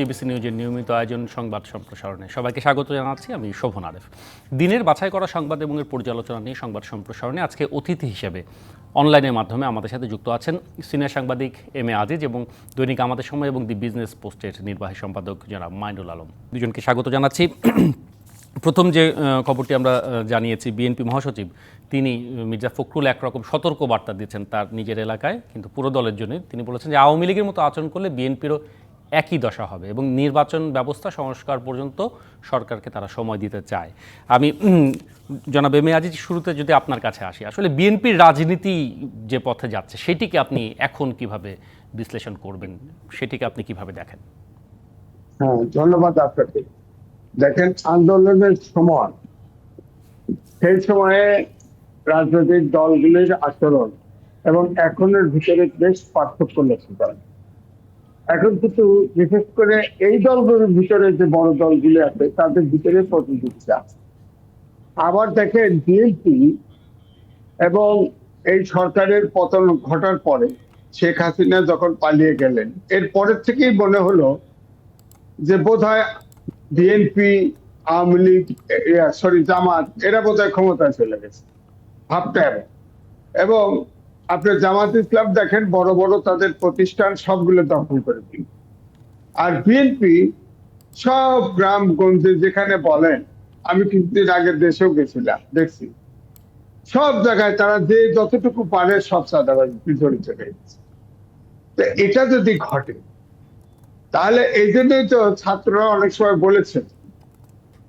DBC নিউজের নিয়মিত আয়োজন সংবাদ সম্প্রসারণে সবাইকে স্বাগত জানাচ্ছি আমি শোভন আরেফ। দিনের বাছাই করা সংবাদ এবং এর পর্যালোচনা নিয়ে সংবাদ সম্প্রসারণে আজকে অতিথি হিসেবে অনলাইনের মাধ্যমে আমাদের সাথে যুক্ত আছেন সিনিয়র সাংবাদিক এম এ আজিজ এবং দৈনিক আমাদের সময় এবং দি বিজনেস পোস্টের নির্বাহী সম্পাদক জনাব মাইনুল আলম। দুজনকে স্বাগত জানাচ্ছি। প্রথম যে খবরটি আমরা জানিয়েছি বিএনপি মহাসচিব, তিনি মির্জা ফখরুল একরকম সতর্ক বার্তা দিয়েছেন তার নিজের এলাকায়, কিন্তু পুরো দলের জন্য তিনি বলেছেন যে, আওয়ামী লীগের মতো আচরণ করলে বিএনপিরও একই দশা হবে এবং নির্বাচন ব্যবস্থা সংস্কার পর্যন্ত সরকারকে তারা সময় দিতে চায়। আমি জনাব এম আজিজ, শুরুতে যদি আপনার কাছে আসি, আসলে বিএনপির রাজনীতি যে পথে যাচ্ছে, সেটিকে আপনি এখন কীভাবে বিশ্লেষণ করবেন? সেটিকে আপনি কীভাবে দেখেন? হ্যাঁ ধন্যবাদ আপনাকে। দেখেন, আন্দোলনের সময়, সেই সময়ে রাজনৈতিক দলগুলির আচরণ এবং এখনের ভিতরে বেশ পার্থক্য লক্ষ্য করা। এখন কিন্তু বিশেষ করে এই দলগুলোর ভিতরে যে বড় দলগুলি আছে, তাদের ভিতরে প্রতিযোগিতা আবার দেখেন বিএনপি এবং এই সরকারের পতন ঘটার পরে শেখ হাসিনা যখন পালিয়ে গেলেন, এর পরের থেকেই মনে হলো যে বোধ হয় বিএনপি, আওয়ামী লীগ সরি, জামাত, এরা বোধ হয় ক্ষমতায় চলে গেছে ভাবতে হবে এবং আপনার জামাত ইসলাম দেখেন, বড় বড় তাদের প্রতিষ্ঠান সবগুলো দখল করে দিল। আর বিএনপি সব গ্রাম গঞ্জে যেখানে বলেন, আমি কিছুদিন আগে দেশেও গেছিলাম, দেখছি। সব জায়গায় তারা যে যতটুকু পারে সব চাঁদাবাজি জড়িত রয়েছে। তো এটা যদি ঘটে, তাহলে এই জন্যই তো ছাত্ররা অনেক সময় বলেছেন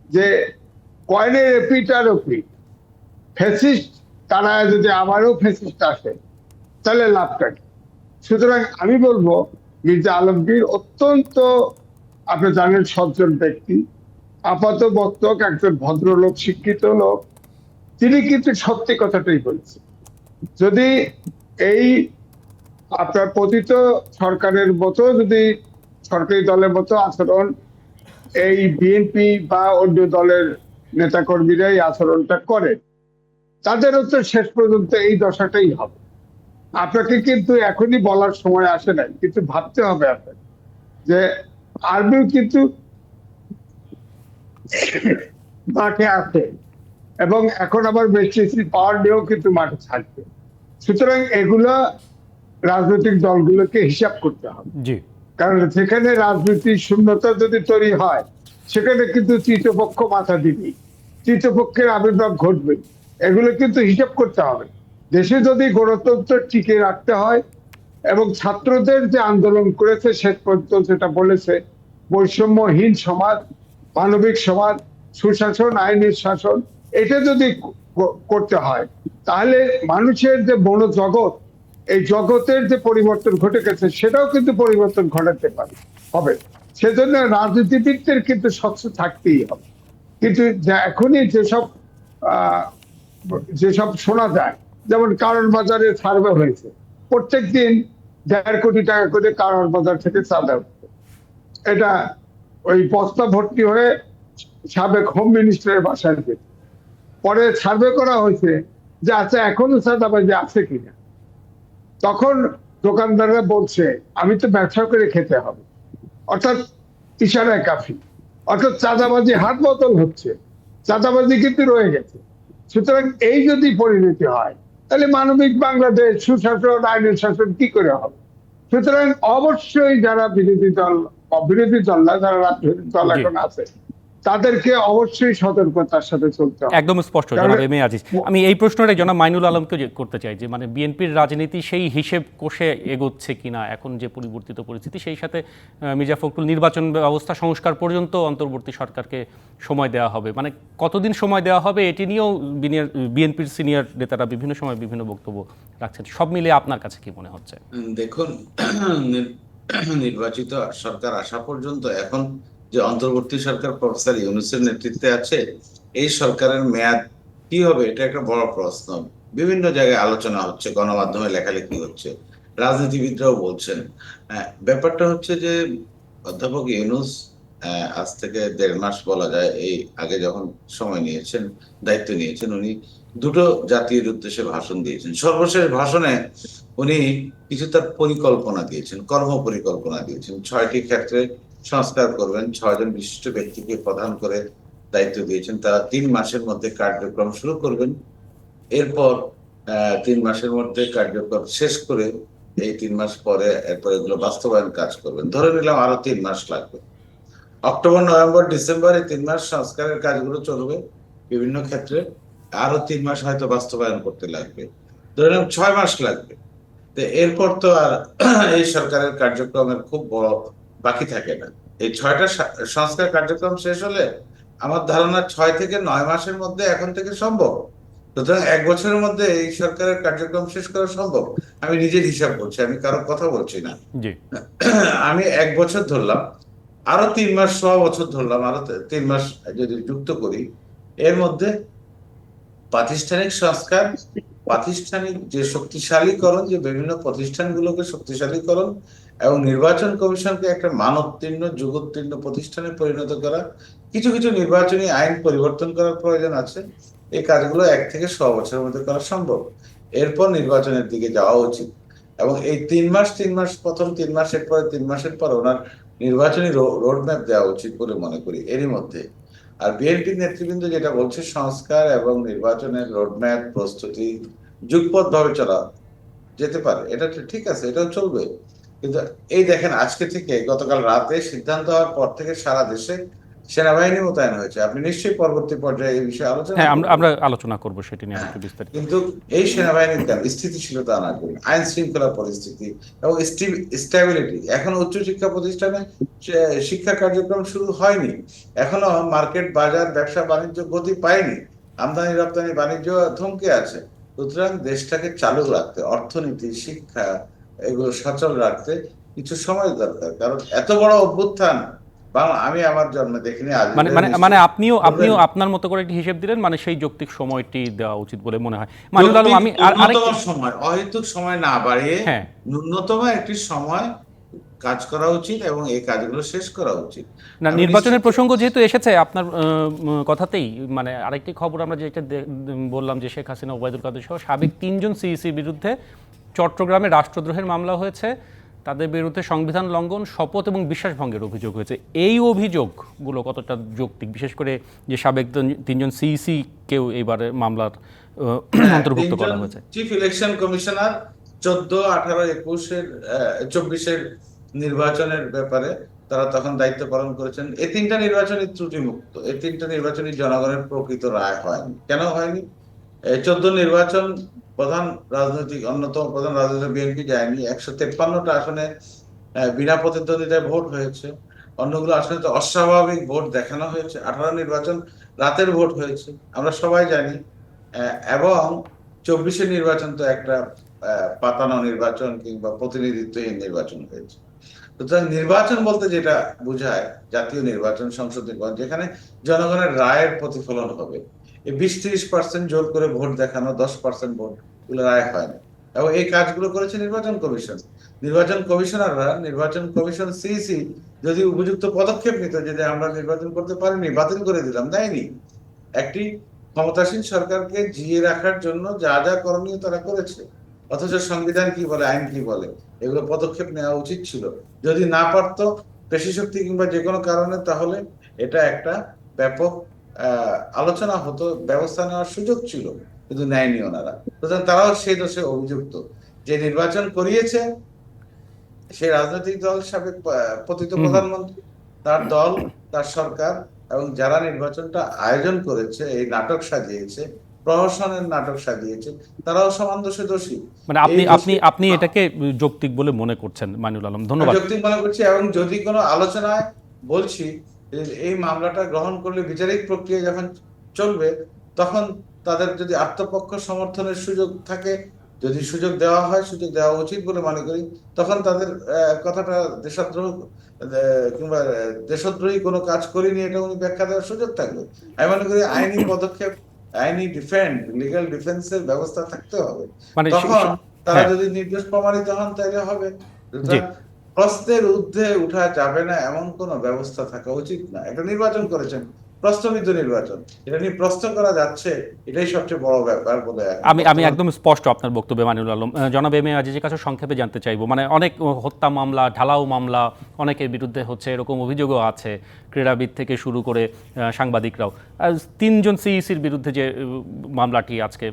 যে, কয়েনের এপিট আর ফেসিস্ট তারা যদি আবারও ফেসিস্ট আসে তাহলে লাভটা কি সুতরাং আমি বলব, মির্জা আলমগীর অত্যন্ত, আপনি জানেন সজ্জন ব্যক্তি, আপাত বক্তক একজন ভদ্রলোক, শিক্ষিত লোক, তিনি কিন্তু সত্যি কথাটাই বলছেন। যদি এই আপনার পতিত সরকারের মতো, যদি সরকারি দলের মতো আচরণ, এই বিএনপি বা অন্য দলের নেতাকর্মীরা এই আচরণটা করে তাদেরও তো শেষ পর্যন্ত এই দশাটাই হবে। আপনাকে কিন্তু এখনই বলার সময় আসে নাই কিন্তু ভাবতে হবে আপনাকে যে আর্মিও কিন্তু মাঠে আছে এবং এখন আবার মেট্রিসি পাওয়ার নিয়েও কিন্তু মাঠে থাকবে। সুতরাং এগুলা রাজনৈতিক দলগুলোকে হিসাব করতে হবে। জি। কারণ সেখানে রাজনীতির শূন্যতা যদি তৈরি হয় সেখানে কিন্তু তৃতীয়পক্ষ মাথা দিবি। তৃতীয়পক্ষের আবির্ভাব ঘটবে। এগুলো কিন্তু হিসাব করতে হবে। দেশে যদি গণতন্ত্র টিকে রাখতে হয় এবং ছাত্রদের যে আন্দোলন করেছে শেষ পর্যন্ত যেটা বলেছে বৈষম্যহীন সমাজ, মানবিক সমাজ, সুশাসন, আইনের শাসন, এটা যদি করতে হয়, তাহলে মানুষের যে জগৎ, এই জগতের যে পরিবর্তন ঘটে গেছে, সেটাও কিন্তু পরিবর্তন ঘটাতে পারে, হবে। সেজন্য রাজনীতিবিদদের কিন্তু স্বচ্ছ থাকতেই হবে। কিন্তু এখনই যেসব যেসব শোনা যায় যেমন কারণ বাজারে সার্ভে হয়েছে। প্রত্যেক দিন দেড় কোটি টাকা করে কারণ বাজার থেকে চাঁদা উঠছে এটা ওই বস্তা ভর্তি হয়ে সাবেক হোম মিনিস্টারের বাসায় গেছে পরে সার্ভে করা হয়েছে যে আচ্ছা এখনও চাঁদাবাজি আছে কিনা? তখন দোকানদাররা বলছে, আমি তো ব্যবসা করে খেতে হবে। অর্থাৎ ইশারায় কাফি। অর্থাৎ চাঁদাবাজি হাত বদল হচ্ছে। চাঁদাবাজি কিন্তু রয়ে গেছে। সুতরাং এই যদি পরিণতি হয় তাহলে মানবিক বাংলাদেশ সুশাসন আইনের শাসন কি করে হবে? সুতরাং অবশ্যই যারা বিরোধী দল বিরোধী দল না যারা রাজনৈতিক দল এখন আছে তাদেরকে অবশ্যই সতর্কতার সাথে চলতে হবে। একদম স্পষ্ট জনাব এম এ আজিজ। আমি এই প্রশ্নটাই জনাব মাইনুল আলমকে করতে চাই যে মানে বিএনপির রাজনীতি সেই হিসেব কষে এগোচ্ছে কিনা এখন যে পরিবর্তিত পরিস্থিতি সেই সাথে মির্জা ফখরুল নির্বাচন ব্যবস্থা সংস্কার পর্যন্ত অন্তর্বর্তী সরকারকে সময় দেওয়া হবে। মানে কতদিন সময় দেওয়া হবে এটি নিয়েও বিএনপির সিনিয়র নেতারা বিভিন্ন সময় বিভিন্ন বক্তব্য রাখছেন। সব মিলে আপনার কাছে কি মনে হচ্ছে? দেখুন নির্বাচিত সরকার আসা পর্যন্ত এখন যে অন্তর্বর্তী সরকার প্রফেসর ইউনুসের নেতৃত্বে আছে এই সরকারের মেয়াদ কি হবে? এটা একটা বড় প্রশ্ন। বিভিন্ন জায়গায় আলোচনা হচ্ছে গণমাধ্যমে লেখালেখি হচ্ছে রাজনীতিবিদরাও বলছেন। আহ, ব্যাপারটা হচ্ছে যে অধ্যাপক ইউনুস আজ থেকে দেড় মাস বলা যায় এই আগে যখন সময় নিয়েছেন দায়িত্ব নিয়েছেন উনি দুটো জাতির উদ্দেশ্যে ভাষণ দিয়েছেন। সর্বশেষ ভাষণে উনি কিছু তার পরিকল্পনা দিয়েছেন কর্ম পরিকল্পনা দিয়েছেন। ছয়টি ক্ষেত্রে সংস্কার করবেন। ছয়জন বিশিষ্ট ব্যক্তিকে প্রধান করে দায়িত্ব দিয়েছেন। তারা তিন মাসের মধ্যে কার্যক্রম শুরু করবেন। এরপর তিন মাসের মধ্যে কার্যক্রম শেষ করে এই তিন মাস পরে এরপর এগুলো বাস্তবায়ন কাজ করবেন। ধরে নিলাম আরও তিন মাস লাগবে। অক্টোবর, নভেম্বর, ডিসেম্বর এই তিন মাস সংস্কারের কাজগুলো চলবে বিভিন্ন ক্ষেত্রে। আরও তিন মাস হয়তো বাস্তবায়ন করতে লাগবে। ধরে নিলাম ছয় মাস লাগবে। তো এরপর তো আর এই সরকারের কার্যক্রমের খুব বড় বাকি থাকে না। এই ছয়টা সংস্কার কার্যক্রম শেষ হলে আমার ধারণা ছয় থেকে নয় মাসের মধ্যে এখন থেকে সম্ভব। সুতরাং এক বছরের মধ্যে এই সরকারের কার্যক্রম শেষ করা সম্ভব। আমি নিজের হিসাব করছি আমি কারোর কথা বলছি না। আমি এক বছর ধরলাম আরও তিন মাস ছ বছর ধরলাম আরও তিন মাস যদি যুক্ত করি এর মধ্যে প্রাতিষ্ঠানিক সংস্কার প্রাতিষ্ঠানিক যে শক্তিশালীকরণ, যে বিভিন্ন প্রতিষ্ঠানগুলোকে শক্তিশালীকরণ এবং নির্বাচন কমিশনকে একটা মানোত্তীর্ণ যুগোত্তীর্ণ প্রতিষ্ঠানে পরিণত করা, কিছু কিছু নির্বাচনী আইন পরিবর্তন করার প্রয়োজন আছে। এই কাজগুলো এক থেকে ছ বছরের মধ্যে করা সম্ভব। এরপর নির্বাচনের দিকে যাওয়া উচিত এবং এই তিন মাস তিন মাস, প্রথম তিন মাসের পরে, তিন মাসের পর ওনার নির্বাচনী রোড ম্যাপ দেওয়া উচিত বলে মনে করি। এরই মধ্যে আর বিএনপি নেতৃবৃন্দ যেটা বলছে, সংস্কার এবং নির্বাচনের রোডম্যাপ প্রস্তুতি যুগপথ ভাবে চলা যেতে পারে, এটা ঠিক আছে, এটাও চলবে। কিন্তু এই দেখেন, আজকে থেকে গতকাল রাতে সিদ্ধান্ত হওয়ার পর থেকে সারা দেশে সেনাবাহিনী মোতায়েন হয়েছে। আপনি নিশ্চয়ই পরবর্তী পর্যায়ে এই বিষয়ে আলোচনা হ্যাঁ আমরা আমরা আলোচনা করব সেটি নিয়ে একটু বিস্তারিত। কিন্তু এই সেনাবাহিনীর স্থিতিশীলতা আইন শৃঙ্খলা পরিস্থিতি এবং স্টেবিলিটি এখনও উচ্চশিক্ষা প্রতিষ্ঠানে শিক্ষা কার্যক্রম শুরু হয়নি। এখনও মার্কেট বাজার ব্যবসা বাণিজ্য গতি পায়নি। আমদানি রপ্তানি বাণিজ্য থমকে আছে। সুতরাং দেশটাকে চালু রাখতে অর্থনীতি শিক্ষা এগুলো সচল রাখতে কিছু সময় দরকার। কারণ এত বড় অভ্যুত্থান আমি আমার জন্মে দেখিনি মানে মানে মানে আপনিও আপনিও আপনার মতো করে একটি হিসেব দিলেন মানে সেই যৌক্তিক সময়টি দেওয়া উচিত বলে মনে হয়। আলম আমি ন্যূনতম সময় অহেতুক সময় না বাড়িয়ে হ্যাঁ। ন্যূনতম একটি সময় কাজ করা উচিত এবং এই কাজগুলো শেষ করা উচিত। না নির্বাচনের প্রসঙ্গ যেহেতু এসেছে আপনার কথাতেই মানে আরেকটি খবর আমরা যেটা বললাম যে শেখ হাসিনা ওবায়দুল কাদের সহ সাবেক তিনজন সিইসির বিরুদ্ধে চট্টগ্রামে রাষ্ট্রদ্রোহের মামলা হয়েছে। তাদের বিরুদ্ধে সংবিধান লঙ্ঘন শপথ এবং বিশ্বাস ভঙ্গের অভিযোগ হয়েছে। এই অভিযোগগুলো কতটা যৌক্তিক? বিশেষ করে যে সাবেক তিনজন সিইসি কেউ এইবারে মামলার অন্তর্ভুক্ত করা হয়েছে। চিফ ইলেকশন কমিশনার চোদ্দ আঠারো একুশের চব্বিশের নির্বাচনের ব্যাপারে তারা তখন দায়িত্ব পালন করেছেন। এই তিনটা নির্বাচনী ত্রুটিমুক্ত এই তিনটা নির্বাচনী জনগণের প্রকৃত রায় হয়নি। কেন হয়নি? চোদ্দ নির্বাচন প্রধান রাজনৈতিক, অন্যতম প্রধান রাজনৈতিক বিএনপি যায়নি। একশো তেপ্পান্নটা আসনে বিনা প্রতিদ্বন্দ্বিতায় ভোট হয়েছে। অন্যগুলো আসলে তো অস্বাভাবিক ভোট দেখানো হয়েছে। আঠারো নির্বাচন রাতের ভোট হয়েছে। আমরা সবাই জানি এবং চব্বিশের নির্বাচন তো একটা পাতানো নির্বাচন কিংবা প্রতিনিধিত্বহীন নির্বাচন হয়েছে। সুতরাং নির্বাচন বলতে যেটা বোঝায়, জাতীয় নির্বাচন, সংসদ নির্বাচন, যেখানে জনগণের রায়ের প্রতিফলন হবে। বিশ ত্রিশ পার্সেন্ট জোর করে ভোট দেখানো, দশ পার্সেন্ট ভোটগুলো রায় হয় এবং এই কাজগুলো করেছে নির্বাচন কমিশন। নির্বাচন কমিশনাররা, নির্বাচন কমিশন সিইসি যদি উপযুক্ত পদক্ষেপ নিত যে যে আমরা নির্বাচন করতে পারিনি, বাতিল করে দিলাম, দেয়নি। একটি ক্ষমতাসীন সরকারকে জিয়ে রাখার জন্য যা যা করণীয় তারা করেছে। অথচ সংবিধান কি বলে, আইন কি বলে, এগুলো পদক্ষেপ নেওয়া উচিত ছিল। যদি না পারতো পেশি শক্তি কিংবা যে কোনো কারণে, তাহলে এটা একটা ব্যাপক আলোচনা হতো ব্যবস্থা নেওয়ার সুযোগ ছিল কিন্তু নেয়নি ওনারা। সুতরাং তারাও সেই দোষে অভিযুক্ত। যে নির্বাচন করিয়েছে সেই রাজনৈতিক দল সাবেক পতিত প্রধানমন্ত্রী তার দল তার সরকার এবং যারা নির্বাচনটা আয়োজন করেছে এই নাটক সাজিয়েছে প্রহসনের নাটক সাজিয়েছে তারাও সমান দোষে দোষী। মানে আপনি আপনি আপনি এটাকে যৌক্তিক বলে মনে করছেন মানিউল আলম। ধন্যবাদ। যৌক্তিক মনে করছি এবং যদি কোনো আলোচনায় বলছি এই মামলাটা গ্রহণ করলে বিচারিক প্রক্রিয়া যখন চলবে তখন তাদের যদি আত্মপক্ষ সমর্থনের সুযোগ থাকে যদি সুযোগ দেওয়া হয় সুযোগ দেওয়া উচিত বলে মনে করি তখন তাদের কথাটা দেশদ্রোহ কিংবা দেশদ্রোহী কোনো কাজ করিনি এটা উনি ব্যাখ্যা দেওয়ার সুযোগ থাকবে। আমি মনে করি আইনি পদক্ষেপ আইনি ডিফেন্ড লিগ্যাল ডিফেন্সের ব্যবস্থা থাকতে হবে। মানে তখন তারা হ্যাঁ। যদি নির্দোষ প্রমাণিত হন তাহলে হবে। প্রশ্নের ঊর্ধ্বে উঠা যাবে না এমন কোন ব্যবস্থা থাকা উচিত না। একটা নির্বাচন করেছেন। প্রস্তাবিত নির্বাচন। এটা নিয়ে প্রশ্ন করা যাচ্ছে এটাই সবচেয়ে বড় ব্যাপার বলে আমি আমি একদম স্পষ্ট আপনার বক্তব্যে মানিউল আলম। জনাব এম এ আজিজের কাছে সংক্ষেপে জানতে চাইব। মানে অনেক হত্যা মামলা ঢালাও মামলা অনেকের বিরুদ্ধে হচ্ছে এরকম অভিযোগও আছে ক্রীড়াবিদ থেকে শুরু করে আহ, সাংবাদিকরাও। তিনজন সিইসির বিরুদ্ধে যে মামলাটি আজকে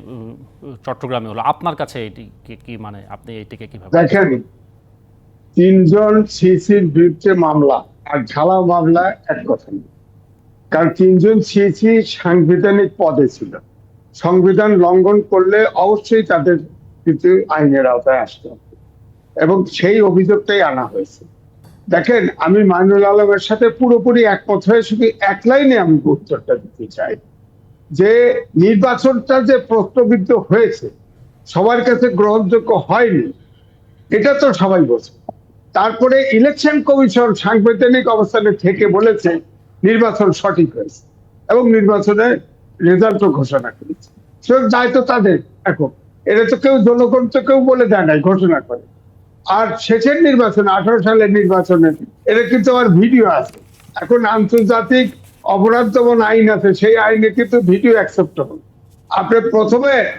চট্টগ্রামে হলো। আপনার কাছে এটি কি কি মানে আপনি এটিকে কীভাবে দেখেন তিনজন সিসির বিরুদ্ধে মামলা আর ঝালাও মামলা এক কথা কারণ তিনজন সিসি সাংবিধানিক পদে ছিল। সংবিধান লঙ্ঘন করলে অবশ্যই তাদের কিন্তু আইনের আওতায় আসতে হবে। এবং সেই অভিযোগটাই আনা হয়েছে। দেখেন, আমি মাইনুল আলমের সাথে পুরোপুরি একমত হয়ে শুধু এক লাইনে আমি উত্তরটা দিতে চাই। যে নির্বাচনটা যে প্রশ্নবিদ্ধ হয়েছে, সবার কাছে গ্রহণযোগ্য হয়নি, এটা তো সবাই বোঝে। তারপরে ইলেকশন কমিশন সাংবিধানিক অবস্থানে থেকে বলেছে নির্বাচন সঠিক হয়েছে এবং নির্বাচনের রেজাল্টও ঘোষণা করেছে। সুতরাং দায়িত্ব তাদের এখন। এটা তো কেউ জনগণ তো কেউ বলে দেয় নাই, ঘোষণা করে। আর শেষের নির্বাচন, আঠারো সালের নির্বাচনে এটা কিন্তু আমার ভিডিও আছে। এখন আন্তর্জাতিক অপরাধ দমন আইন আছে, সেই আইনে কিন্তু ভিডিও অ্যাকসেপ্টেবল আপনি প্রথমে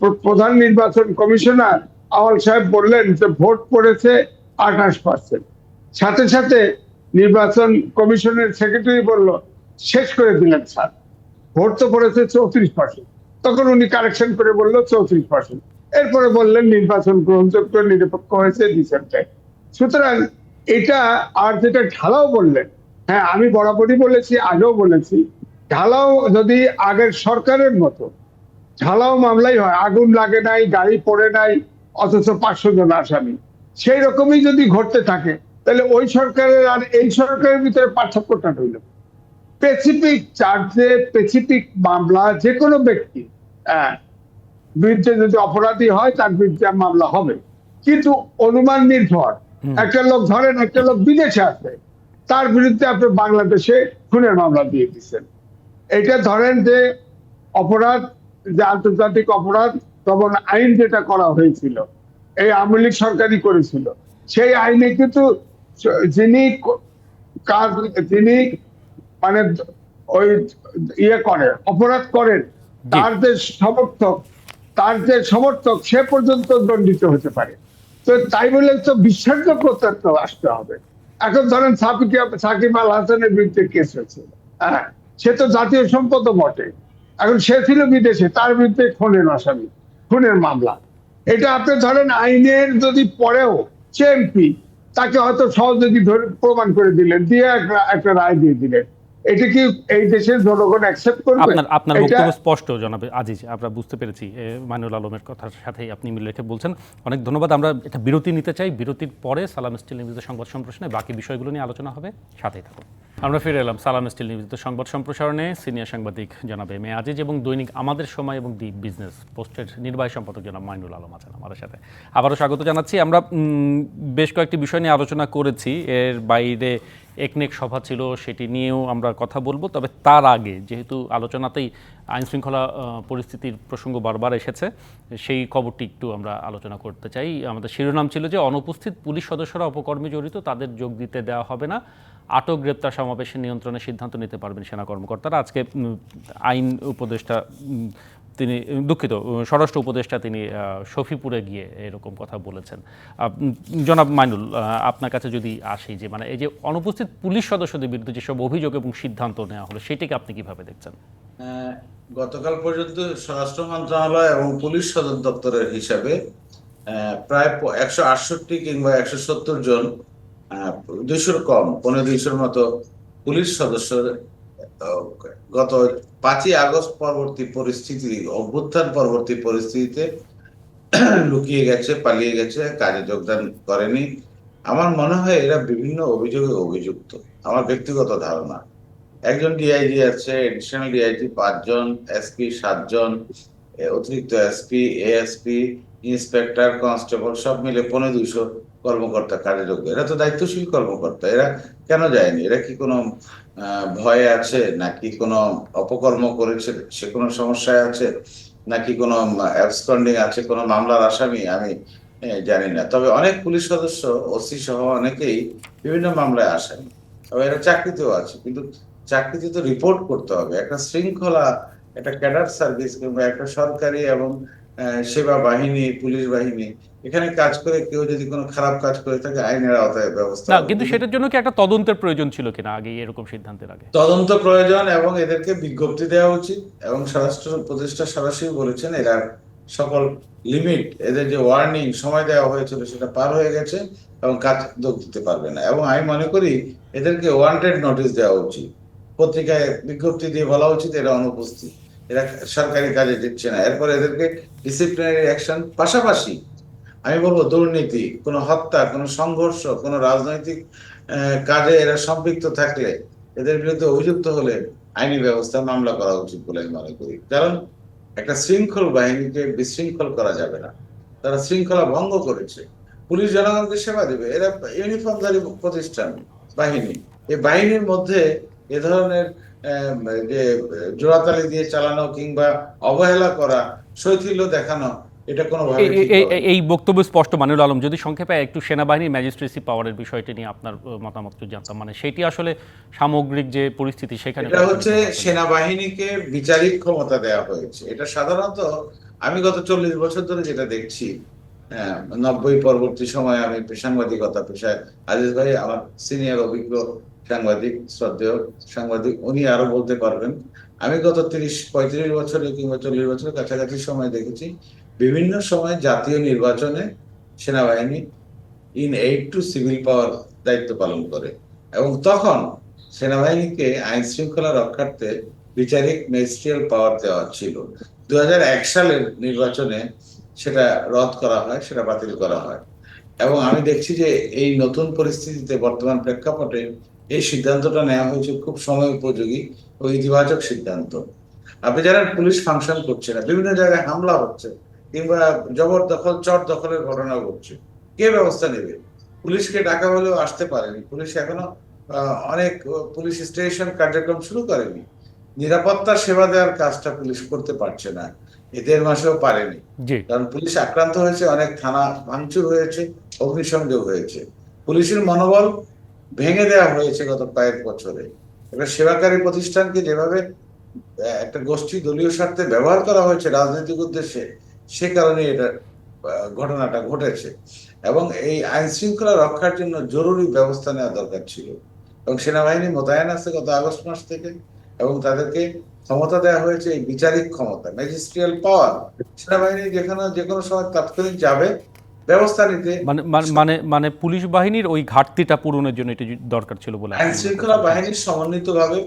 প্র- প্রধান নির্বাচন কমিশনার আওয়াল সাহেব বললেন যে ভোট পড়েছে আঠাশ পার্সেন্ট সাথে সাথে নির্বাচন কমিশনের সেক্রেটারি বলল, শেষ করে দিলেন স্যার। ভোট তো পড়েছে চৌত্রিশ পার্সেন্ট তখন উনি কারেকশন করে বলল, চৌত্রিশ পার্সেন্ট এরপরে বললেন, নির্বাচন গ্রহণযোগ্য, নিরপেক্ষ হয়েছে ডিসেম্বরে সুতরাং এটা আর যেটা ঢালাও বললেন হ্যাঁ আমি বরাবরই বলেছি, আগেও বলেছি, ঢালাও যদি আগের সরকারের মতো, ঢালাও মামলাই হয়, আগুন লাগে নাই, গাড়ি পড়ে নাই, অথচ পাঁচশো জন আসামি। সেই রকমই যদি ঘটতে থাকে তাহলে ওই সরকারের আর এই সরকারের ভিতরে পার্থক্যটা রইল। স্পেসিফিক চার্জে স্পেসিফিক মামলা যে কোনো ব্যক্তি হ্যাঁ, বিরুদ্ধে যদি অপরাধী হয় তার বিরুদ্ধে মামলা হবে। কিন্তু অনুমান নির্ভর। একটা লোক ধরেন একটা লোক বিদেশে আছে তার বিরুদ্ধে আপনি বাংলাদেশে খুনের মামলা দিয়ে দিচ্ছেন। এটা ধরেন যে অপরাধ যে আন্তর্জাতিক অপরাধ তখন আইন যেটা করা হয়েছিল এই আওয়ামী লীগ সরকারই করেছিল। সেই আইনে কিন্তু যিনি কাজ যিনি মানে ওই ইয়ে করে অপরাধ করেন তার যে সমর্থক তার যে সমর্থক সে পর্যন্ত দণ্ডিত হতে পারে। তো তাই বলে তো বিশ্বাসযোগ্যতা তো আসতে হবে। এখন ধরেন সাকিব সাকিব আল হাসানের বিরুদ্ধে কেস হয়েছে। হ্যাঁ সে তো জাতীয় সম্পদ বটে। এখন সে ছিল বিদেশে তার বিরুদ্ধে খুনের আসামি খুনের মামলা। এটা আপনি ধরেন আইনের যদি পরেও সে এমপি, তাকে হয়তো সহযোগী ধরে প্রমাণ করে দিলেন, দিয়ে একটা একটা রায় দিয়ে দিলেন। এটা কি এই দেশের জনগণ অ্যাকসেপ্ট করবে? আপনার আপনার বক্তব্য স্পষ্ট জনাবে আজিজ। আমরা বুঝতে পেরেছি এ, মাইনুল আলমের কথার সাথেই আপনি মিল রেখে বলছেন। অনেক ধন্যবাদ। আমরা একটা বিরতি নিতে চাই। বিরতির পরে সালাম স্টিল নিবেদিত সংবাদ সম্প্রসারণে বাকি বিষয়গুলো নিয়ে আলোচনা হবে। সাথেই থাকুন। আমরা ফিরে এলাম সালাম স্টিল নিবেদিত সংবাদ সম্প্রসারণে। সিনিয়র সাংবাদিক জনাব এম এ আজিজ এবং দৈনিক আমাদের সময় এবং দি বিজনেস পোস্টের নির্বাহী সম্পাদক জনাব মাইনুল আলম আছেন আমাদের সাথে। আবারও স্বাগত জানাচ্ছি। আমরা উম, বেশ কয়েকটি বিষয় নিয়ে আলোচনা করেছি। এর বাইরে একনেক সভা ছিল, সেটি নিয়েও আমরা কথা বলব। তবে তার আগে, যেহেতু আলোচনাতেই আইন শৃঙ্খলা পরিস্থিতির প্রসঙ্গ বারবার এসেছে, সেই খবরটি একটু আমরা আলোচনা করতে চাই। আমাদের শিরোনাম ছিল যে, অনুপস্থিত পুলিশ সদস্যরা অপকর্মে জড়িত, তাদের যোগ দিতে দেওয়া হবে না। আটক, গ্রেপ্তার সমাবেশের নিয়ন্ত্রণের সিদ্ধান্ত নিতে পারবেন সেনা কর্মকর্তারা। আজকে আইন উপদেষ্টা তিনি, দুঃখিত স্বরাষ্ট্র উপদেষ্টা তিনি শফিপুরে গিয়ে এরকম কথা বলেছেন। জনাব মাইনুল আপনার কাছে যদি আসি যে মানে এই যে অনুপস্থিত পুলিশ সদস্যদের বিরুদ্ধে যেসব অভিযোগ এবং সিদ্ধান্ত নেওয়া হলো, সেটাকে আপনি কীভাবে দেখছেন? গতকাল পর্যন্ত স্বরাষ্ট্র মন্ত্রণালয় এবং পুলিশ সদর দপ্তরের হিসাবে প্রায় একশো আটষট্টি কিংবা একশো সত্তর জন দুইশোর কম, পনেরো দুইশোর মতো পুলিশ সদস্য গত পাঁচই আগস্ট পরবর্তী পরিস্থিতি, অভ্যুত্থান পরবর্তী পরিস্থিতিতে লুকিয়ে গেছে, পালিয়ে গেছে, কাজে যোগদান করেনি। আমার মনে হয় এরা বিভিন্ন অভিযোগে অভিযুক্ত। আমার ব্যক্তিগত ধারণা। একজন ডিআইজি আছে এডিশনাল ডিআইজি পাঁচজন এসপি সাতজন অতিরিক্ত এসপি এএসপি ইন্সপেক্টর, কনস্টেবল, সব মিলে পনেরো দুইশো কর্মকর্তা কাজে যোগ এরা তো দায়িত্বশীল কর্মকর্তা। এরা কেন যায়নি? এরা কি কোনো ভয়ে আছে? নাকি কোনো অপকর্ম করেছে? সে কোনো সমস্যায় আছে? নাকি কোনো অ্যাবসকন্ডিং আছে? কোনো মামলার আসামি? আমি জানি না। তবে অনেক পুলিশ সদস্য, ওসি সহ অনেকেই বিভিন্ন মামলায় আসামি তবে এরা চাকরিতেও আছে। কিন্তু চাকরিতে তো রিপোর্ট করতে হবে। একটা শৃঙ্খলা, একটা ক্যাডার সার্ভিস কিংবা একটা সরকারি এবং সেবা বাহিনী পুলিশ বাহিনী এখানে কাজ করে কেউ যদি কোনো খারাপ কাজ করে থাকে আইনের আওতায় ব্যবস্থা না কিন্তু সেটার জন্য কি একটা তদন্তের প্রয়োজন ছিল কিনা আগে এরকম সিদ্ধান্তের আগে? তদন্ত প্রয়োজন এবং এদেরকে বিজ্ঞপ্তি দেওয়া উচিত এবং স্বরাষ্ট্র উপদেষ্টা সরাসরি বলেছেন এরা সকল লিমিট এদের যে ওয়ার্নিং সময় দেওয়া হয়েছিল সেটা পার হয়ে গেছে এবং কাজ যোগ দিতে পারবে না। এবং আমি মনে করি এদেরকে ওয়ান্টেড নোটিশ দেওয়া উচিত। পত্রিকায় বিজ্ঞপ্তি দিয়ে বলা উচিত এরা অনুপস্থিত। এরা সরকারি কাজে দিচ্ছে না। এরপর এদেরকে ডিসিপ্লিনারি অ্যাকশন পাশাপাশি আমি বলব দুর্নীতি, কোনো হত্যা, কোনো সংঘর্ষ, কোনো রাজনৈতিক কাজে এরা সম্পৃক্ত থাকলে এদের বিরুদ্ধে অভিযুক্ত হলে আইনি ব্যবস্থা, মামলা করা উচিত বলে আমি মনে করি। কারণ একটা শৃঙ্খল বাহিনীকে বিশৃঙ্খল করা যাবে না। তারা শৃঙ্খলা ভঙ্গ করেছে। পুলিশ জনগণকে সেবা দেবে। এরা ইউনিফর্মধারী প্রতিষ্ঠান, বাহিনী। এই বাহিনীর মধ্যে এ ধরনের যে জোড়াতালি দিয়ে চালানো কিংবা অবহেলা করা শৈথিল্য দেখানো এটা কোনোভাবে এই- বক্তব্য স্পষ্ট। মানুল আলম যদি সংক্ষেপে একটু সেনাবাহিনীর ম্যাজিস্ট্রেসি পাওয়ারের বিষয়টি নিয়ে আপনার মতামত জানতাম। মানে সেটি আসলে সামগ্রিক যে পরিস্থিতি সেখানে এটা হচ্ছে সেনাবাহিনীকে বিচারিক ক্ষমতা দেওয়া হয়েছে। এটা সাধারণত আমি গত চল্লিশ বছর ধরে যেটা দেখছি হ্যাঁ, নব্বই পরবর্তী সময়ে আমি সাংবাদিকতা পেশায় আজিজ ভাই আমার সিনিয়র অভিজ্ঞ সাংবাদিক শ্রদ্ধেয় সাংবাদিক, উনি আরও বলতে পারবেন। আমি গত তিরিশ, পঁয়ত্রিশ বছরে কিংবা চল্লিশ বছরের কাছাকাছি সময় দেখেছি, বিভিন্ন সময় জাতীয় নির্বাচনে সেনাবাহিনী in aid to civil power দায়িত্ব পালন করে। এবং তখন সেনাবাহিনীকে আইন শৃঙ্খলা রক্ষার্থে বিচারিক ম্যাজিস্ট্রিয়াল পাওয়ার দেওয়া ছিল। দু হাজার এক সালের নির্বাচনে সেটা রদ করা হয়, সেটা বাতিল করা হয়। এবং আমি দেখছি যে এই নতুন পরিস্থিতিতে বর্তমান প্রেক্ষাপটে এই সিদ্ধান্তটা নেওয়া হয়েছে খুব সময় উপযোগী ও ইতিবাচক সিদ্ধান্ত। আপনি জানেন পুলিশ ফাংশন করছে না বিভিন্ন জায়গায় হামলা হচ্ছে কিংবা জবরদখল চট দখলের ঘটনা ঘটছে। কে ব্যবস্থা নেবে? পুলিশকে ডাকা হলেও আসতে পারেনি। পুলিশ এখনও অনেক পুলিশ স্টেশন কার্যক্রম শুরু করেনি। নিরাপত্তা সেবা দেওয়ার কাজটা পুলিশ করতে পারছে না। এই দেড় মাসেও পারেনি। কারণ পুলিশ আক্রান্ত হয়েছে অনেক থানা ভাঙচুর হয়েছে অগ্নিসংযোগ হয়েছে। পুলিশের মনোবল ভেঙে দেওয়া হয়েছে গত কয়েক বছরে। একটা সেবাকারী প্রতিষ্ঠানকে যেভাবে একটা গোষ্ঠী দলীয় স্বার্থে ব্যবহার করা হয়েছে রাজনৈতিক উদ্দেশ্যে, সে কারণে এটা ঘটনাটা ঘটেছে। এবং এই আইন শৃঙ্খলা রক্ষার জন্য জরুরি ব্যবস্থা নেওয়া দরকার ছিল। এবং সেনাবাহিনী মোতায়েন আছে গত আগস্ট মাস থেকে, এবং তাদেরকে ক্ষমতা দেওয়া হয়েছে এই বিচারিক ক্ষমতা, ম্যাজিস্ট্রিয়াল পাওয়ার। সেনাবাহিনী যেখানে যে কোনো সময় তাৎক্ষণিক যাবে ব্যবস্থা নিতে মানে মানে- মানে মানে পুলিশ বাহিনীর ওই ঘাটতিটা পূরণের জন্য এটি দরকার ছিল বলে আইন শৃঙ্খলা বাহিনীর সমন্বিতভাবে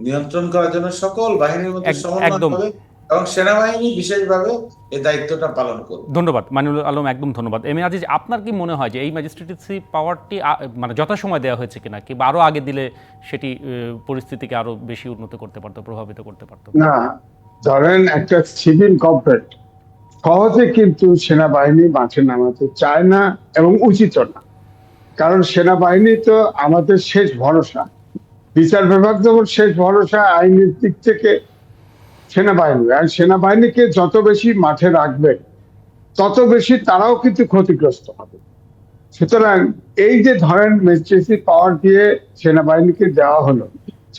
নিয়ন্ত্রণ করার জন্য সকল বাহিনীর মধ্যে সমন্বয়। এবং সেনাবাহিনী বিশেষভাবে এই দায়িত্বটা পালন করবে। ধন্যবাদ মানিউল আলম একদম ধন্যবাদ। এম এ আজিজ আপনার কি মনে হয় যে এই ম্যাজিস্ট্রেসি পাওয়ারটি মানে যথাসময় দেওয়া হয়েছে কিনা কিংবা আরও আগে দিলে সেটি আহ, পরিস্থিতিকে আরও বেশি উন্নত করতে পারতো প্রভাবিত করতে পারতো? না ধরেন একটা সিভিল গভর্নমেন্ট সহজে কিন্তু সেনাবাহিনী মাঠে নামাতে চায় না এবং উচিত না। কারণ সেনাবাহিনী তো আমাদের শেষ ভরসা। বিচার বিভাগ যেমন শেষ ভরসা আইনের দিক থেকে সেনাবাহিনী, আর সেনাবাহিনীকে যত বেশি মাঠে রাখবে, তত বেশি তারাও কিন্তু ক্ষতিগ্রস্ত হবে। সুতরাং এই যে ধরেন ম্যাজিস্ট্রেসি পাওয়ার দিয়ে সেনাবাহিনীকে দেওয়া হলো,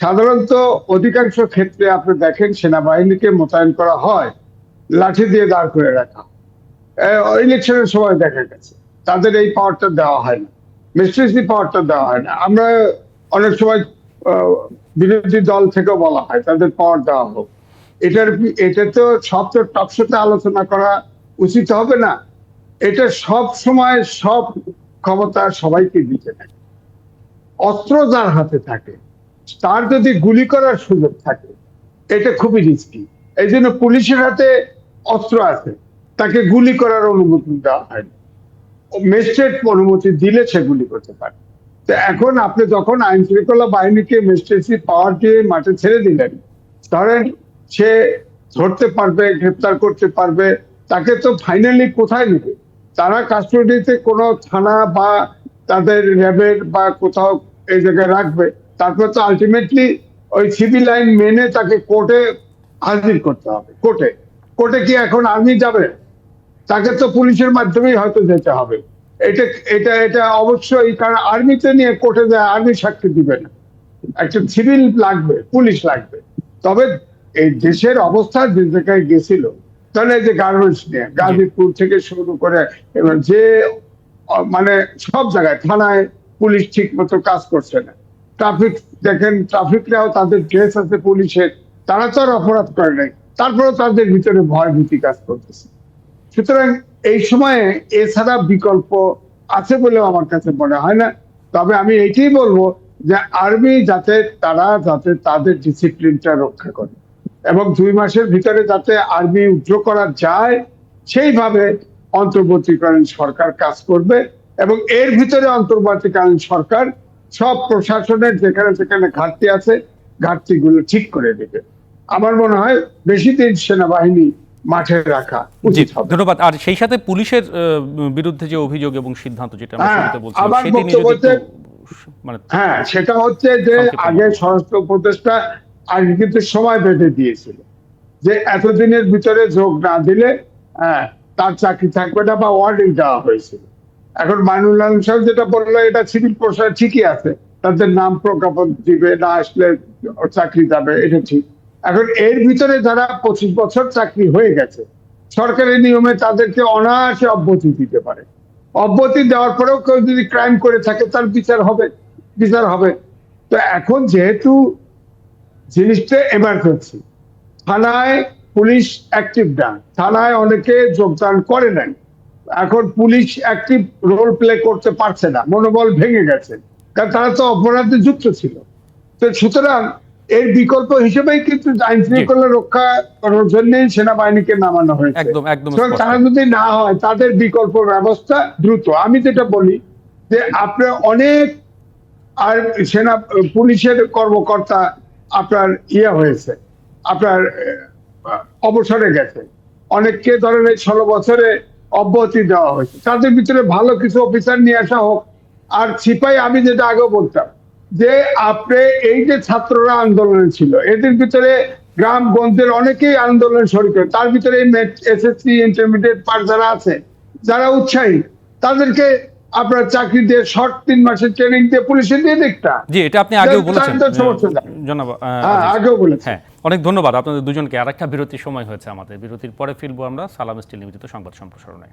সাধারণত অধিকাংশ ক্ষেত্রে আপনি দেখেন সেনাবাহিনীকে মোতায়েন করা হয়। লাঠি দিয়ে দাঁড় করে রাখা। ইলেকশনের সময় দেখা গেছে। তাদের এই পাওয়ারটা দেওয়া হয় না। ম্যাজিস্ট্রেসি পাওয়ারটা দেওয়া হয় না। আমরা অনেক সময় বিরোধী দল থেকেও বলা হয়, তাদের পাওয়ার দেওয়া হোক। এটার এটা তো সব তো টকশোতে আলোচনা করা উচিত হবে না। এটা সব সময় সব ক্ষমতা সবাইকে দিতে থাকে। অস্ত্র যার হাতে থাকে, তার যদি গুলি করার সুযোগ থাকে, এটা খুবই রিস্কি এই জন্য পুলিশের হাতে অস্ত্র আছে। তাকে গুলি করার অনুমতি দেওয়া হয় ম্যাজিস্ট্রেট অনুমতি দিলে সে গুলি করতে পারে। তো এখন আপনি যখন আইন শৃঙ্খলা বাহিনীকে ম্যাজিস্ট্রেসি পাওয়ার দিয়ে মাঠে ছেড়ে দিলেন, ধরেন সে ধরতে পারবে, গ্রেপ্তার করতে পারবে, তাকে তো ফাইনালি কোথায় নেবে? তারা কাস্টডিতে কোনো থানা বা তাদের র্যাবের বা কোথাও এই জায়গায় রাখবে, তারপর তো আলটিমেটলি ওই সিভিল আইন মেনে তাকে কোর্টে হাজির করতে হবে কোর্টে কোর্টে কি এখন আর্মি যাবে তাকে তো পুলিশের মাধ্যমেই হয়তো যেতে হবে। এটা এটা এটা অবশ্যই কারণ আর্মিতে নিয়ে কোর্টে যায় আর্মি সাক্ষী দিবে না। একটা সিভিল লাগবে পুলিশ লাগবে। তবে এই দেশের অবস্থা যে জায়গায় গেছিল তাহলে যে গার্মেন্টস নিয়ে গাজীপুর থেকে শুরু করে এবার যে মানে সব জায়গায় থানায় পুলিশ ঠিক মতো কাজ করছে না। ট্রাফিক দেখেন ট্রাফিকরাও তাদের ড্রেস আছে পুলিশের তারা তো আর অপরাধ করে নাই। তারপরেও তাদের ভিতরে ভয় ভীতি কাজ করতেছে। সুতরাং এই সময়ে এছাড়া বিকল্প আছে বলেও আমার কাছে মনে হয় না। তবে আমি এটাই বলব যে আর্মি যাতে তারা যাতে তাদের ডিসিপ্লিনটা রক্ষা করে এবং দুই মাসের ভিতরে যাতে আর্মি উদ্র করা যায়, সেইভাবে অন্তর্বর্তীকালীন সরকার কাজ করবে এবং এর ভিতরে অন্তর্বর্তীকালীন সরকার সব প্রশাসনের যেখানে যেখানে ঘাটতি আছে, ঘাটতিগুলো ঠিক করে দেবে। আমার মনে হয় বেশি দিন সেনাবাহিনী মাঠে রাখা জি ধন্যবাদ। আর সেই সাথে পুলিশের বিরুদ্ধে যে অভিযোগ এবং সিদ্ধান্ত যেটা আমরা হ্যাঁ, বলছিলাম আমার সেটি নিয়ে যদি বক্তব্য একটু মানে হ্যাঁ সেটা হচ্ছে যে আগে স্বরাষ্ট্র উপদেষ্টা আগে কিন্তু সময় বেঁধে দিয়েছিল যে এতদিনের ভিতরে যোগ না দিলে হ্যাঁ তার চাকরি থাকবে না বা ওয়ার্নিং দেওয়া হয়েছিল। এখন মাইনুল আলম সাহেব যেটা বলল এটা সিভিল প্রশাসন ঠিকই আছে তাদের নাম প্রজ্ঞাপন দিবে না আসলে চাকরি যাবে এটা ঠিক। এখন এর ভিতরে যারা পঁচিশ বছর চাকরি হয়ে গেছে সরকারি নিয়মে তাদেরকে অনায়াসে অব্যাহতি দিতে পারে। অব্যাহতি দেওয়ার পরেও কেউ যদি ক্রাইম করে থাকে, তার বিচার হবে বিচার হবে। তো এখন যেহেতু জিনিসটা এমার্জেন্সি থানায় পুলিশ অ্যাক্টিভ না, থানায় অনেকে যোগদান করে নাই। এখন পুলিশ অ্যাক্টিভ রোল প্লে করতে পারছে না, মনোবল ভেঙে গেছে, কারণ তারা তো অপরাধে যুক্ত ছিল। তো সুতরাং এর বিকল্প হিসেবেই কিন্তু আইন শৃঙ্খলা রক্ষা করার জন্যই সেনাবাহিনীকে নামানো হয়েছে। একদম একদম তারা যদি না হয় তাদের বিকল্প ব্যবস্থা দ্রুত। আমি যেটা বলি যে আপনার অনেক আর সেনা পুলিশের কর্মকর্তা আপনার ইয়ে হয়েছে আপনার অবসরে গেছে। অনেককে ধরেন এই ষোলো বছরে অব্যাহতি দেওয়া হয়েছে। তাদের ভিতরে ভালো কিছু অফিসার নিয়ে আসা হোক। আর সিপাই আমি যেটা আগে বলতাম যে আপনি এই যে ছাত্ররা আন্দোলনে ছিল এদের ভিতরে গ্রাম গঞ্জের অনেকেই আন্দোলন শরিক হয়। তার ভিতরে এসএসসি ইন্টারমিডিয়েট পাস যারা আছে যারা উৎসাহী তাদেরকে আপনার চাকরি দিয়ে শর্ট তিন মাসের ট্রেনিং দিয়ে পুলিশে দিয়ে দেখতা জি এটা আপনি আগেও বলেছেন। নেই। জনাব হ্যাঁ। আগেও বলেছে। হ্যাঁ অনেক ধন্যবাদ। আপনাদের দুজনকে। আরেকটা বিরতির সময় হয়েছে আমাদের। বিরতির পরে ফিরবো আমরা সালাম স্টিল নিবেদিত সংবাদ সম্প্রসারণে।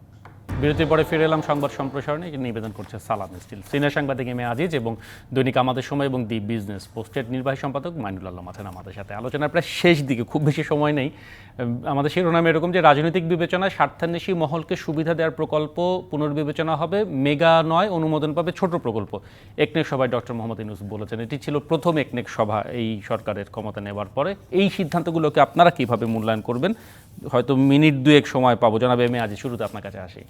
বিরতির পরে ফিরে এলাম সংবাদ সম্প্রসারণে। নিবেদন করছে সালাম স্টিল। সিনিয়র সাংবাদিক এম এ আজিজ এবং দৈনিক আমাদের সময় এবং দি বিজনেস পোস্টের নির্বাহী সম্পাদক মাইনুল আল্লাহ মাথেন আমাদের সাথে। আলোচনার প্রায় শেষ দিকে, খুব বেশি সময় নেই। আমাদের শিরোনাম এরকম যে রাজনৈতিক বিবেচনায় স্বার্থান্বেষী মহলকে সুবিধা দেওয়ার প্রকল্প পুনর্বিবেচনা হবে, মেগা নয়, অনুমোদন পাবে ছোট প্রকল্প। একনেক সভায় ডক্টর মোহাম্মদ ইউনুস বলেছেন, এটি ছিল প্রথম একনেক সভা এই সরকারের ক্ষমতা নেওয়ার পরে। এই সিদ্ধান্তগুলোকে আপনারা কীভাবে মূল্যায়ন করবেন? হয়তো মিনিট দুয়েক সময় পাবো। জানাবে আমি আজ শুরুতে আপনার কাছে আসি।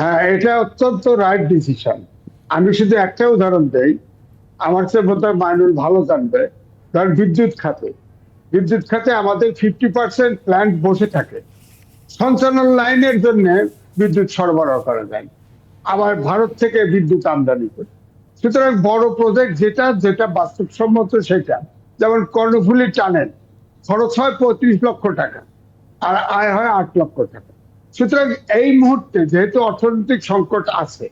হ্যাঁ এটা অত্যন্ত রাইট ডিসিশন আমি শুধু একটা উদাহরণ দেই। আমার চেয়ে বোধহয় মাইনুল ভালো জানবে। ধর বিদ্যুৎ খাতে। বিদ্যুৎ খাতে আমাদের ফিফটি পার্সেন্ট প্ল্যান্ট বসে থাকে। সঞ্চালন লাইনের জন্য বিদ্যুৎ সরবরাহ করা যায়। আবার ভারত থেকে বিদ্যুৎ আমদানি করে। সুতরাং বড় প্রজেক্ট যেটা যেটা বাস্তবসম্মত সেটা। যেমন কর্ণফুলি টানেল, খরচ হয় পঁয়ত্রিশ লক্ষ টাকা, আর আয় হয় আট লক্ষ টাকা। সুতরাং এই মুহূর্তে যেহেতু অর্থনৈতিক সংকট আছে,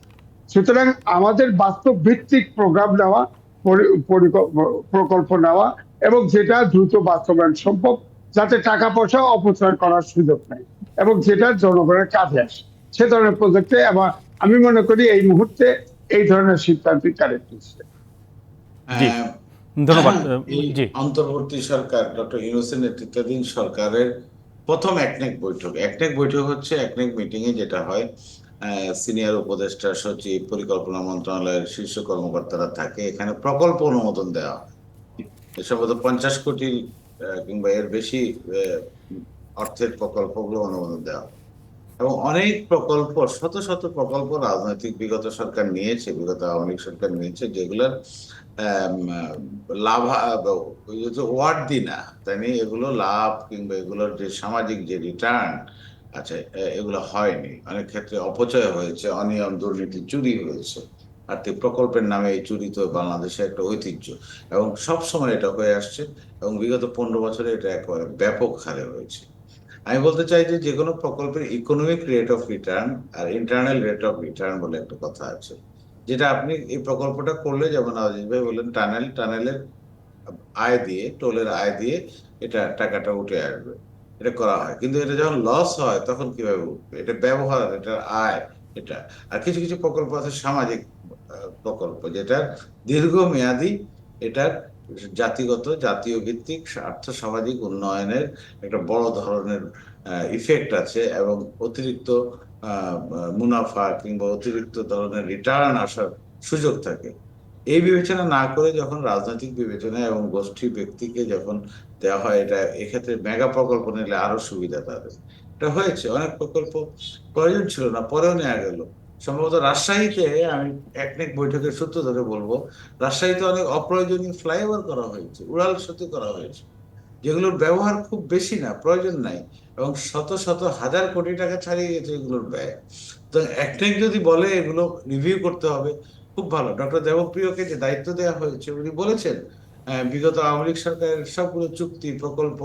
সুতরাং আমাদের বাস্তব ভিত্তিক প্রোগ্রাম নেওয়া, পরি- প্রকল্প নেওয়া এবং যেটা দ্রুত বাস্তবায়ন সম্ভব যাতে টাকা পয়সা অপচয় করার সুযোগ নেই এবং যেটা জনগণের কাজে আসে। সে ধরনের প্রজেক্টে এবং আমি মনে করি এই মুহূর্তে এই ধরনের সিদ্ধান্তই কারেক্ট হচ্ছে। ধন্যবাদ অন্তর্বর্তী সরকার ডক্টর ইউনুসের নেতৃত্বাধীন সরকারের প্রথম একনেক বৈঠক। একনেক বৈঠক হচ্ছে একনেক মিটিং এ যেটা হয় সিনিয়র উপদেষ্টা সচিব পরিকল্পনা মন্ত্রণালয়ের শীর্ষ কর্মকর্তারা থাকে এখানে প্রকল্প অনুমোদন দেওয়া হয়। সম্ভবত পঞ্চাশ কোটি কিংবা এর বেশি অর্থের প্রকল্পগুলো অনুমোদন দেওয়া এবং অনেক প্রকল্প, শত শত প্রকল্প রাজনৈতিক বিগত সরকার নিয়েছে, বিগত আওয়ামী সরকার নিয়েছে, যেগুলোর লাভ ওয়ার্ড দি না, তাই এগুলো লাভ কিংবা এগুলোর যে সামাজিক যে রিটার্ন আছে এগুলো হয়নি। অনেক ক্ষেত্রে অপচয় হয়েছে, অনিয়ম, দুর্নীতি, চুরি হয়েছে। আর্থিক প্রকল্পের নামে এই চুরি তো বাংলাদেশে একটা ঐতিহ্য। এবং সব সময় এটা হয়ে আসছে এবং বিগত পনেরো বছরে এটা একেবারে ব্যাপক হারে হয়েছে। আমি বলতে চাই যে যে কোনো প্রকল্পের ইকোনমিক রেট অফ রিটার্ন আর ইন্টারনাল রেট অফ রিটার্ন বলে একটা কথা আছে। যেটা আপনি এই প্রকল্পটা করলে যেমন আজিজ ভাই বললেন, টানেল, টানেলের আয় দিয়ে, টোলের আয় দিয়ে এটা টাকাটা উঠে আসবে। এটা করা হয়। কিন্তু এটা যখন লস হয় তখন কীভাবে উঠবে? এটা ব্যবহার এটা আয় এটা। আর কিছু কিছু প্রকল্প আছে, সামাজিক প্রকল্প যেটা দীর্ঘমেয়াদী এটার জাতিগত জাতীয় ভিত্তিক আর্থ সামাজিক উন্নয়নের একটা বড় ধরনের ইফেক্ট আছে এবং অতিরিক্ত মুনাফা কিংবা অতিরিক্ত ধরনের রিটার্ন আসার সুযোগ থাকে। এই বিবেচনা না করে যখন রাজনৈতিক বিবেচনা এবং গোষ্ঠী ব্যক্তিকে যখন দেওয়া হয়, এটা এক্ষেত্রে মেগা প্রকল্প নিলে আরও সুবিধা তাদের এটা হয়েছে, অনেক প্রকল্প প্রয়োজন ছিল না, পরেও নেওয়া গেল। সম্ভবত রাজশাহীতে আমি একনেক বৈঠকের সূত্র ধরে বলব, রাজশাহীতে অনেক অপ্রয়োজনীয় ফ্লাইওভার করা হয়েছে, উড়াল সেতু করা হয়েছে, যেগুলোর ব্যবহার খুব বেশি না, প্রয়োজন নাই, এবং শত শত হাজার কোটি টাকা ছাড়িয়ে গেছে এগুলোর ব্যয়। তো একনেক যদি বলে এগুলো রিভিউ করতে হবে, খুব ভালো। ডক্টর দেবপ্রিয়কে যে দায়িত্ব দেওয়া হয়েছে, উনি বলেছেন বিগত আওয়ামী লীগ সরকারের সবগুলো চুক্তি, প্রকল্প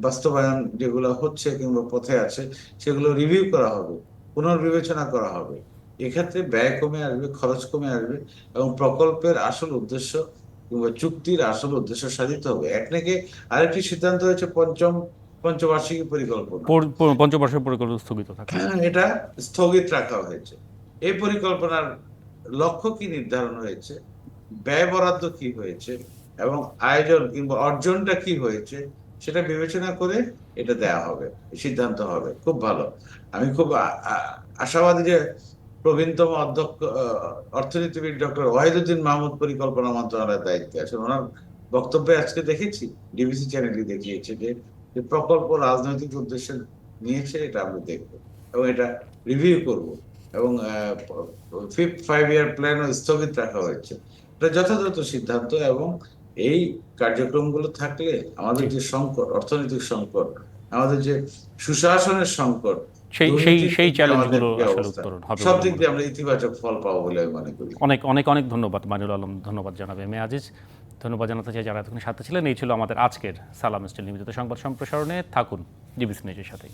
বাস্তবায়ন যেগুলো হচ্ছে কিংবা পথে আছে সেগুলো রিভিউ করা হবে পুনর্বিবেচনা করা হবে। এক্ষেত্রে ব্যয় কমে আসবে খরচ কমে আসবে এবং প্রকল্পের আসল উদ্দেশ্য কিংবা চুক্তির আসল উদ্দেশ্য সাধিত হবে। একনাকে আরেকটি সিদ্ধান্ত হয়েছে পঞ্চম পঞ্চবার্ষিকী পরিকল্পনা। পর- প- পঞ্চবর্ষের পরিকল্পনা স্থগিত থাকে হ্যাঁ, এটা স্থগিত রাখা হয়েছে। এই পরিকল্পনার লক্ষ্য কি নির্ধারণ হয়েছে? ব্যয় বরাদ্দ কি হয়েছে? এবং আয়োজন কিংবা অর্জনটা কি হয়েছে? সেটা বিবেচনা করে এটা দেয়া হবে সিদ্ধান্ত হবে। খুব ভালো। আমি খুব আশাবাদী যে প্রবীণতম অধ্যক্ষ অর্থনীতিবিদ ডক্টর ওয়াহিদুদ্দিন মাহমুদ পরিকল্পনা মন্ত্রণালয়ের দায়িত্বে আছেন। ওনার বক্তব্যে আজকে দেখেছি, ডিবিসি চ্যানেলই দেখিয়েছে যে প্রকল্প রাজনৈতিক উদ্দেশ্যে নিয়েছে, এটা আমরা দেখব এবং এটা রিভিউ করব এবং ফিফথ ফাইভ ইয়ার প্ল্যান স্থগিত রাখা হয়েছে। এটা যথাযথ সিদ্ধান্ত এবং এই কার্যক্রমগুলো থাকলে আমাদের যে সংকট অর্থনৈতিক সংকট আমাদের যে সুশাসনের সংকট সেই সেই সেই দিক দিয়ে আমাদের চ্যালেঞ্জগুলো যে আসলে অবস্থা, উত্তরণ হবে সব দিক দিয়ে আমরা ইতিবাচক ফল পাবো বলে আমি মনে করি। অনেক অনেক অনেক ধন্যবাদ মানিউল আলম ধন্যবাদ জানাবে এ আজিজ। ধন্যবাদ জানাতে চাই যারা এতক্ষণ সাথে ছিলেন। এই ছিল আমাদের আজকের সালাম স্টিল নিবেদিত সংবাদ সম্প্রসারণে। থাকুন ডিবিসি নিউজের সাথেই।